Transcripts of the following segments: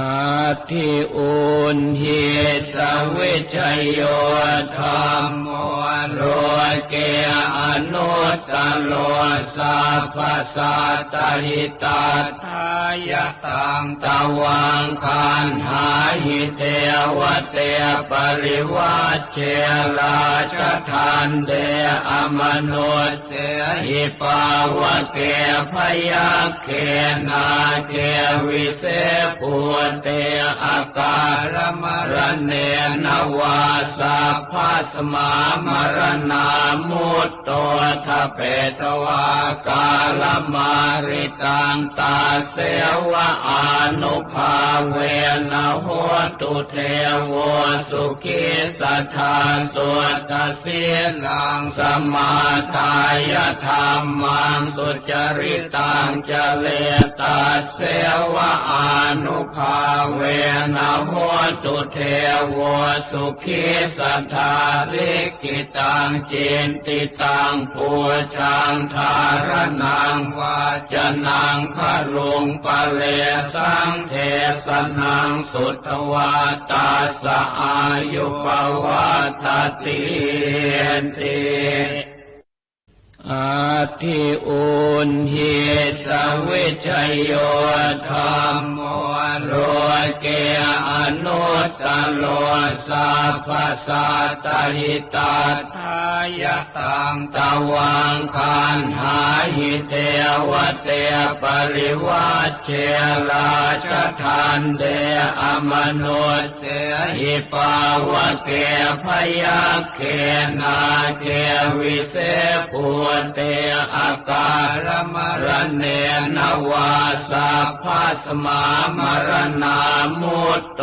อาทิอุนหิสวิชยโยธรรมโมโลเกอนุตตโลสัพพสัตตหิตัตถายตังตวังคันหาหิเทวเตปริวัชเชลาชทานเดอมนุสเสหิปาวเกพยาเคนาเควิเศปุเตอากาลมรเนนวาสัพพสมามรณามุตโตทเปตวากาลมาริตังตาเสวะอนุภาเวนะโหตุเทวสุขีสัทธาสุตเสียนังสมาทายธรรมังสุจริตังเจเลตัสเสวะอนุภาเวนะโหตุเทวสุขีสัทธาลิก ตังเจนติตังปูชังทารนางวาจนางคารุงปะเลสังเทสนางสุทวาตาสอายุปวัตติเต อาทิอุนหิสวิชยโยธรรมโมโลเกอนุตตโลสัพสัตตหิตัตถายตังตวังคันหาหิเทวเตปริวัชเชลาชทานเดอมนุสเสหิปาวะเกพยาเคนาเควิเศปุเตอากาลมรเนนวาสัพพสมามรณามุตโต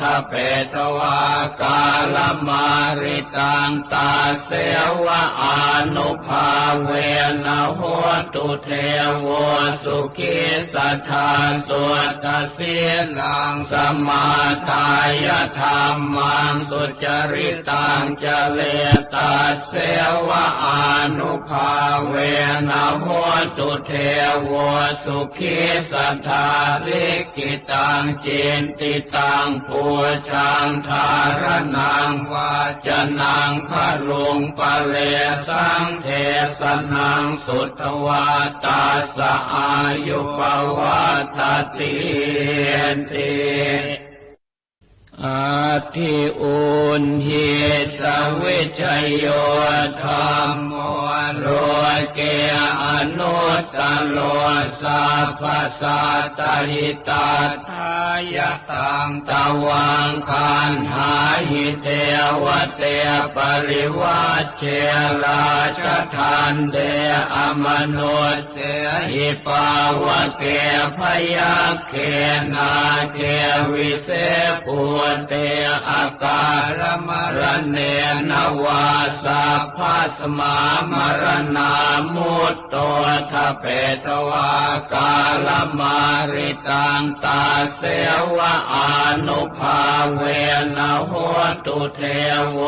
ทเปตวากาลมาริตังตาเสวะอนุภาเวนะโหตุเทวสุขีสัทธาสุตเสียนังสมาทายธรรมังสุจริตังเจเลตัสเสวะอนุภาเวนะโหตุเทวสุขีสัทธาลิกิตังเจนติตังปูชังทารนังวาจนังคารุงปะเลสังเทสนังสุทวาตาสอายุปวัตติเตอาทิอุนหิสวิชโยธรรมโม โลเกอนุตตโลสัพาสาตหิตาทายตังตวังคันหาหิเทวเตปริวัชเชลาช ทานเดอมนุสเสหิปาวเกพยาเคนาเควิเศปุเตอากาลมรเนนวาสัพพสมามรณามุตโตทเปตวากาลมาริตังตาเสวะอนุภาเวนะโหตุเทว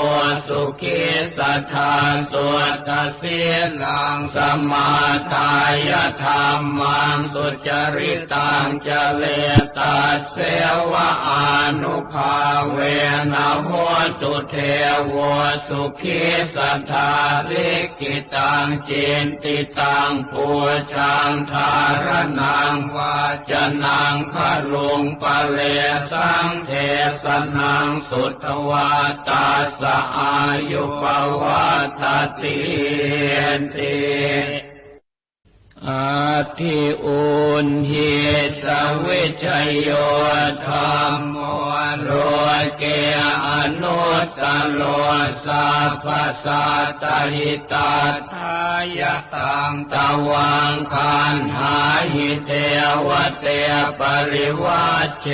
สุขีสัทธาสุตเสียนังสมาทายธรรมังสุจริตังเจเล ตัสเสวะอนุภาเวนะโหตุเทวสุขีสัทธาลิกิตังเจนติตังปูชังทารนังวาจนังคารุงปะเลสังเทสนังสุทวาตาสอายุปวัตติเต อาทิอุนหิสวิชยโยธรรมโมโลเกอ นุตตโลสัพพสัตตหิตัตถายตังตวังคันหาหิเทวเตปริวัชเช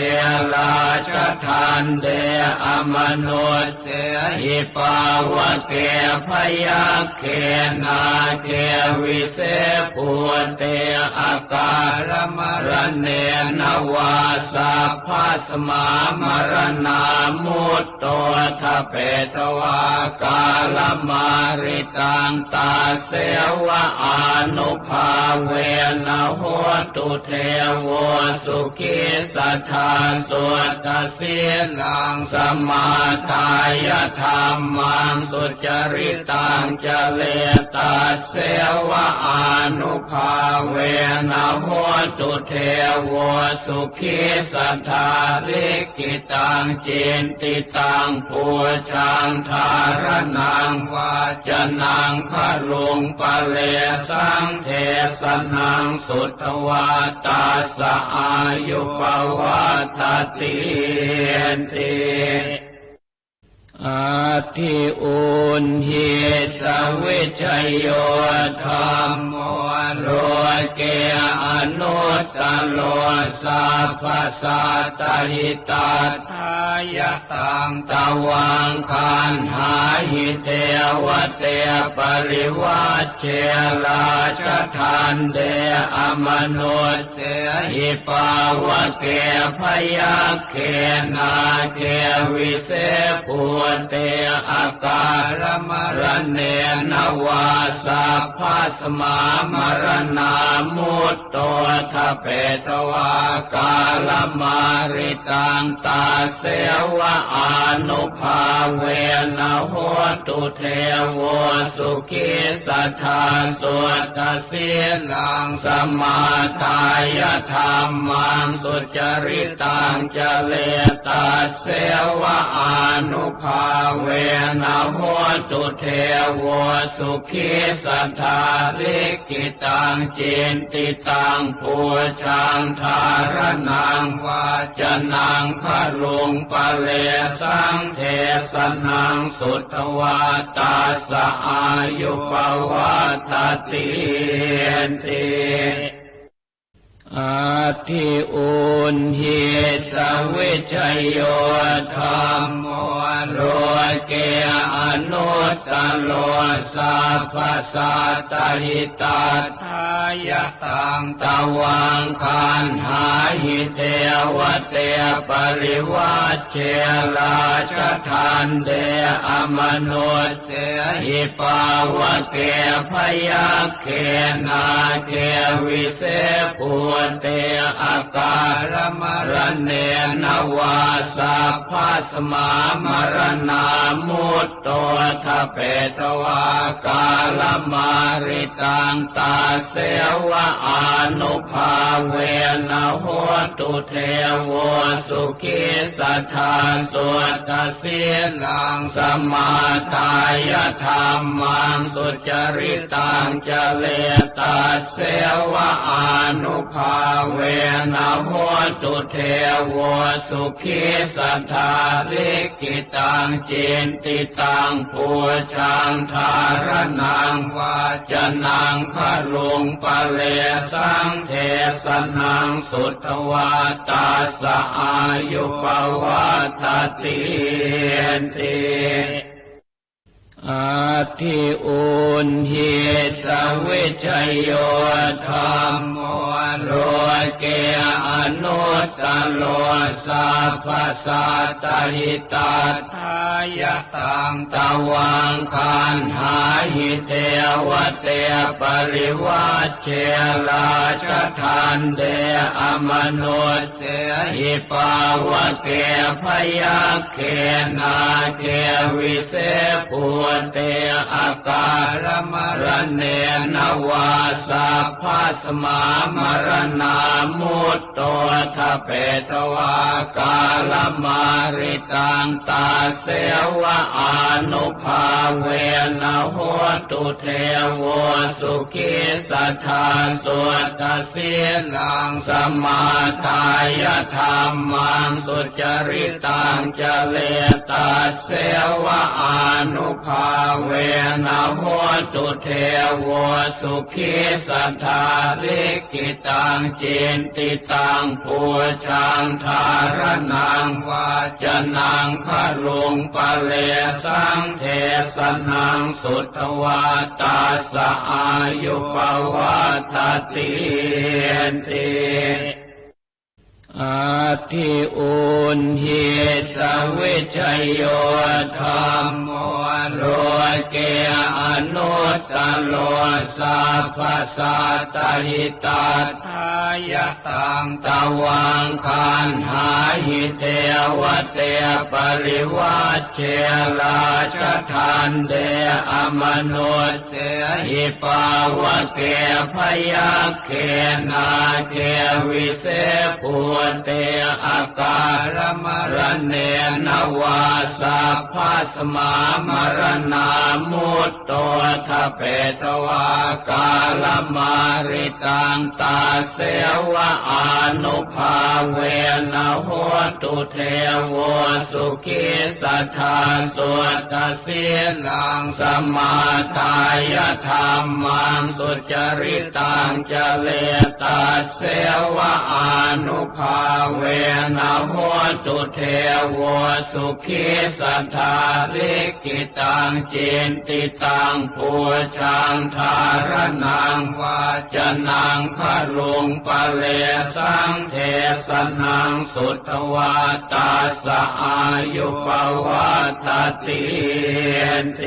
ลาชทานเดอมนุสเสหิปาวะเกพยาเคนาเควิเศปุเตอากาลมรเนนวาสัพพสมามรณามุตโตทเปตวากาลมาริตังตาเสวะอานุภาเวนะโหตุเทวสุขิสัทธาสุตเสียลังสมาทายธรรมังสุจริตังเจเลตาเสวะอานุภาเวนะโหตุเทวสุขิสัทธาลิกิตังเจนติตังปูชังทารนังวาจนังคารุงปะเลสังเทสนังสุทวาตาสอายุปวัตติเตี อาทิอุนหิสวิชยโยธรรมโมโลเกอนุตตโลสัพพสัตตหิตาทายตังตวังคันหาหิเทวเตปริวัชเชลาชทานเดอมนุสเสหิปาวเกพยัคเขนาเควิเศปุเตอาการมรเนนวาสัพพสมามรณามุตโตทะเปตวากาลมาริตังตาเสวะอนุภาเวนะโหตุเทวสุขิสัทธาสุตเสียลังสมาทายธรรมังสุจริตังเจเล ตาเสวะอนุภาเวนะโหตุเทวสุขิสัทธาลิกิตังเจนติตังปูชังทารนังวาจนังคารุงปะเลสังเทสนังสุทวาตาสอายุปวัตติเติ อาทิอุนหิสวิชยโยธรรมโมโลเกอนุตตโล สัพพสัตตหิตาทายตังตะวังคันหาหิเทวเตปริวัชเชลาชทานเดอมโนเสหิปาวเกพยัคเขนาเควิเศปุเตอาการมรเนนวาสัพพสมามรณามุตโตทะเปตวากาลมาริตังตาเสวะอนุภาเวนะโหตุเทวสุขิสัทธาสุตตเสียลังสมาทายธรรมังสุจริตังเจเลตาเสวะอนุภาเวนะโหตุเทวสุขิสัทธาลิกิตังเจนติตังปูชังทารนังวาจนังคารุงปะเลสังเทสนังสุทวาตาสอายุปวัตติเตี อาทิอุนหิสวิชยโยธรรมโมโลเกอนุตตโลสัพสัตตหิตาทายตังตวังคันหา หิเทวเตปริวัชเชลาชทานเดอมนุสเสหิปาวเกพยัคเขนาเควิเศปุเตอาการมรเนนวาสัพพสมามรณามุตโตทะเปตวากาลมาริตังตาเสวะอานุภาเวนะโหตุเทโวสุขิสัทธาสุตตเสียลังสมาทายธรรมังสุจริตังเจเลตาเสวะอานุภาเวนะโหตุเทโวสุขิสัทธาลิกิตังเจนติตังปูชังทารนังวาจนังคารุงปะเลสังเทสนังสุทวาตาสอายุปวัตติเตี อาทิอุนหิสวิชยโยธรรมโมโลเกอนุตตโลสัพสัตตหิตัตถายตังตวังคันหาหิเทวเตปริวัชเชราชทานเดอมโนเสหิปาวเกพยาเคนาเควิเศภูเตอากาลมรเนนวาสัพพสมามรณามุตโตทเปตวากาลมาริตังตาเสวะอนุภาเวนะโหตุเทวสุขีสัทธาสุตเสียลังสมาทายธรรมังสุจริตังเจเล ตาเสวะอนุภาเวนะโหตุเทวสุขีสัทธาลิกิตังเจนติตังปูชังทารนังวาจนังคารุงปะเลสังเทสนังสุทวาตาสอายุปวัตติเต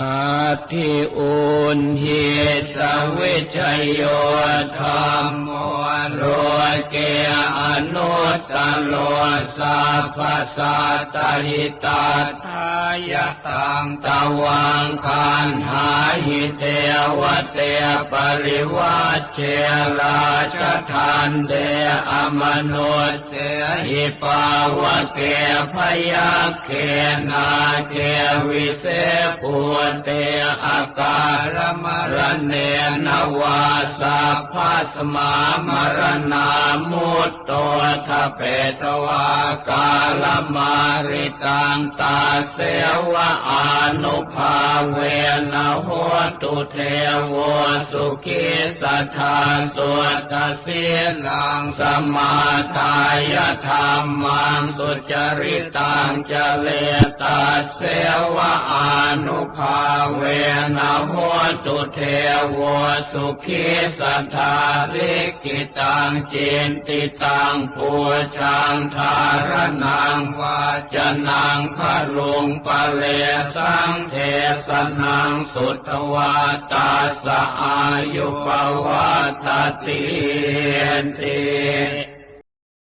อาทิอุนหิสวิชยโยธรรมโมโลเกอนุตตโลสัพสัตตหิตัตถายตังตวังคันหาหิเทวเตปริวัชเชราชทานเดอมโนเสหิปาวเกพยาเคนาเควิเศภูเตอาการมรเนนวาสัพพสมามรณามุตโตทเปตวากาลมาริตังตาเสวะอนุภาเวนะโห ตุเทวสุขีสัทธาสุตเสียลังสมาทายธรรมังสุจริตังเจเลตาเสวะอานุภาเวนะโหตุเทวสุขีสัทธาลิกิตังเจนติตังปูชังทารนังวาจนังคารุงปะเลสังเทสนังสุทวาตาสะอายุปวัตติเต